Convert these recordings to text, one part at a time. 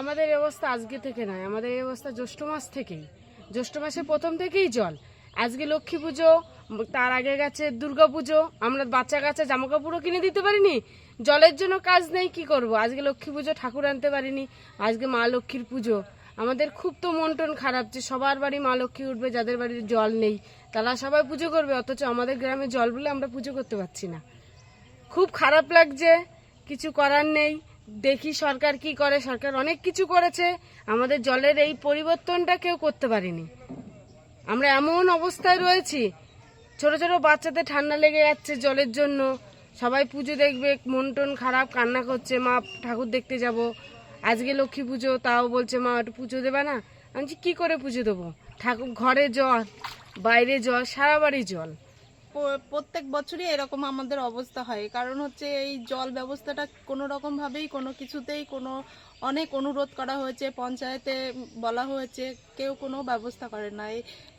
আমাদের অবস্থা আজকে থেকে নয় আমাদের এই অবস্থা জ্যৈষ্ঠ মাস থেকেই। জ্যৈষ্ঠ মাসে প্রথম থেকেই জল। আজকে লক্ষ্মী পুজো, তার আগে গেছে দুর্গা পুজো, আমরা বাচ্চা কাচ্চা জামা কাপড়ও কিনে দিতে পারিনি। জলের জন্য কাজ নেই, কি করব? আজকে লক্ষ্মী পুজো, ঠাকুর আনতে পারিনি। আজকে মা লক্ষ্মীর পুজো। আমাদের খুব তো মন টন খারাপ যে সবার বাড়ি মা লক্ষ্মী উঠবে, যাদের বাড়ির জল নেই। তারা সবাই পুজো করবে, অথচ আমাদের গ্রামে জল বলে আমরা পুজো করতে পারছি না। খুব খারাপ লাগছে, কিছু করার নেই। দেখি সরকার কি করে, সরকার অনেক কিছু করেছে, আমাদের জলের এই পরিবর্তনটা কেউ করতে পারেনি। আমরা এমন অবস্থায় রয়েছি, ছোট ছোট বাচ্চাদের ঠান্ডা লেগে যাচ্ছে জলের জন্য, সবাই পুজো দেখবে, মন টন খারাপ, কান্না করছে, মা ঠাকুর দেখতে যাব, আজকে লক্ষ্মী পুজো, তাও বলছে, মা, একটু পুজো দেবে না? আমি কি করে পুজো দেবো? ঠাকুর, ঘরে জল, বাইরে জল, সারা বাড়ি জল। প্রত্যেক বছরই এরকম আমাদের অবস্থা হয়। কারণ হচ্ছে এই জল ব্যবস্থাটা কোনো রকম ভাবেই কোনো কিছুতেই কোনো অনেক অনুরোধ করা হয়েছে, পঞ্চায়েতে বলা হয়েছে, কেউ কোনো ব্যবস্থা করে না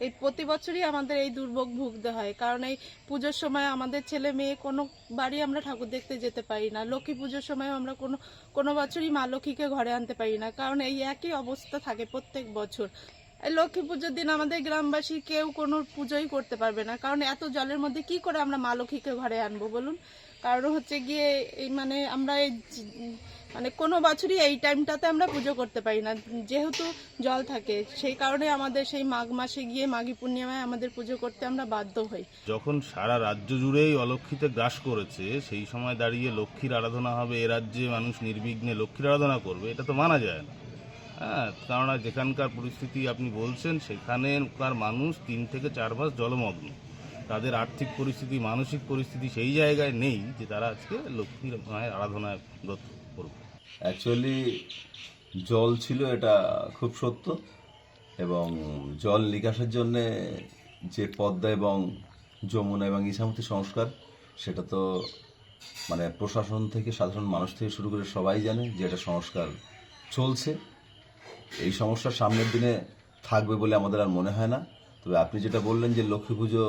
এই প্রতি বছরই আমাদের এই দুর্ভোগ ভুগতে হয়। কারণ এই পুজোর সময় আমাদের ছেলে মেয়ে কোনো বাড়ি আমরা ঠাকুর দেখতে যেতে পারি না। লক্ষ্মী পুজোর সময় আমরা কোনো কোনো বছরই মা লক্ষ্মীকে ঘরে আনতে পারি না। কারণ এই একই অবস্থা থাকে প্রত্যেক বছর। লক্ষ্মী পুজোর দিন আমাদের গ্রামবাসী কেউ কোনো পুজোই করতে পারবে না। কারণ এত জলের মধ্যে কি করে আমরা মা লক্ষ্মীকে ঘরে আনব বলুন? কারণ হচ্ছে গিয়ে এই মানে আমরা এই মানে কোনো বছরই এই টাইমটাতে আমরা পুজো করতে পারি না। যেহেতু জল থাকে, সেই কারণে আমাদের সেই মাঘ মাসে গিয়ে মাঘী পূর্ণিমায় আমাদের পুজো করতে আমরা বাধ্য হই। যখন সারা রাজ্য জুড়েই অলক্ষিতে গ্রাস করেছে, সেই সময় দাঁড়িয়ে লক্ষ্মীর আরাধনা হবে, এ রাজ্যে মানুষ নির্বিঘ্নে লক্ষ্মীর আরাধনা করবে, এটা তো মানা যায় না। হ্যাঁ কেননা যেখানকার পরিস্থিতি আপনি বলছেন সেখানেকার মানুষ তিন থেকে চার মাস জলমগ্ন। তাদের আর্থিক পরিস্থিতি, মানসিক পরিস্থিতি সেই জায়গায় নেই যে তারা আজকে লক্ষ্মীর মায়ের আরাধনায় করবে। অ্যাকচুয়ালি জল ছিল এটা খুব সত্য এবং জল নিকাশের জন্যে যে পদ্মা এবং যমুনা এবং ইসামতি সংস্কার, সেটা তো মানে প্রশাসন থেকে সাধারণ মানুষ থেকে শুরু করে সবাই জানে যে এটা সংস্কার চলছে। এই সমস্যা সামনের দিনে থাকবে বলে আমাদের আর মনে হয় না। তবে আপনি যেটা বললেন যে লক্ষ্মী পুজো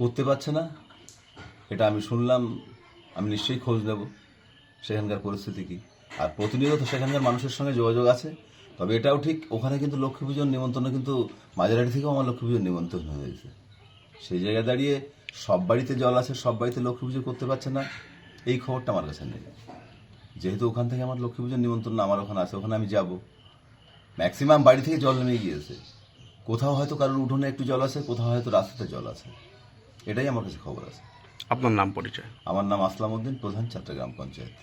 করতে পারছে না, এটা আমি শুনলাম, আমি নিশ্চয়ই খোঁজ নেব সেখানকার পরিস্থিতি কি। আর প্রতিনিয়ত সেখানকার মানুষের সঙ্গে যোগাযোগ আছে, তবে এটাও ঠিক, ওখানে কিন্তু লক্ষ্মী পুজোর নিমন্ত্রণ কিন্তু মাঝারাটি থেকেও আমার লক্ষ্মী পুজোর নিমন্ত্রণ হয়েছে সেই জায়গায় দাঁড়িয়ে সব বাড়িতে জল আছে, সব বাড়িতে লক্ষ্মী পুজো করতে পারছে না, এই খবরটা আমার কাছে নেই। যেহেতু ওখান থেকে আমার লক্ষ্মী পুজোর নিমন্ত্রণ আমার ওখানে আছে, ওখানে আমি যাব। ম্যাক্সিমাম বাড়ি থেকে জল নেমে গিয়েছে। কোথাও হয়তো কারোর উঠোনে একটু জল আছে কোথাও হয়তো রাস্তাতে জল আছে। এটাই আমার কাছে খবর আছে। আপনার নাম পরিচয়? আমার নাম আসলাম উদ্দিন প্রধান চট্টগ্রাম পঞ্চায়েত।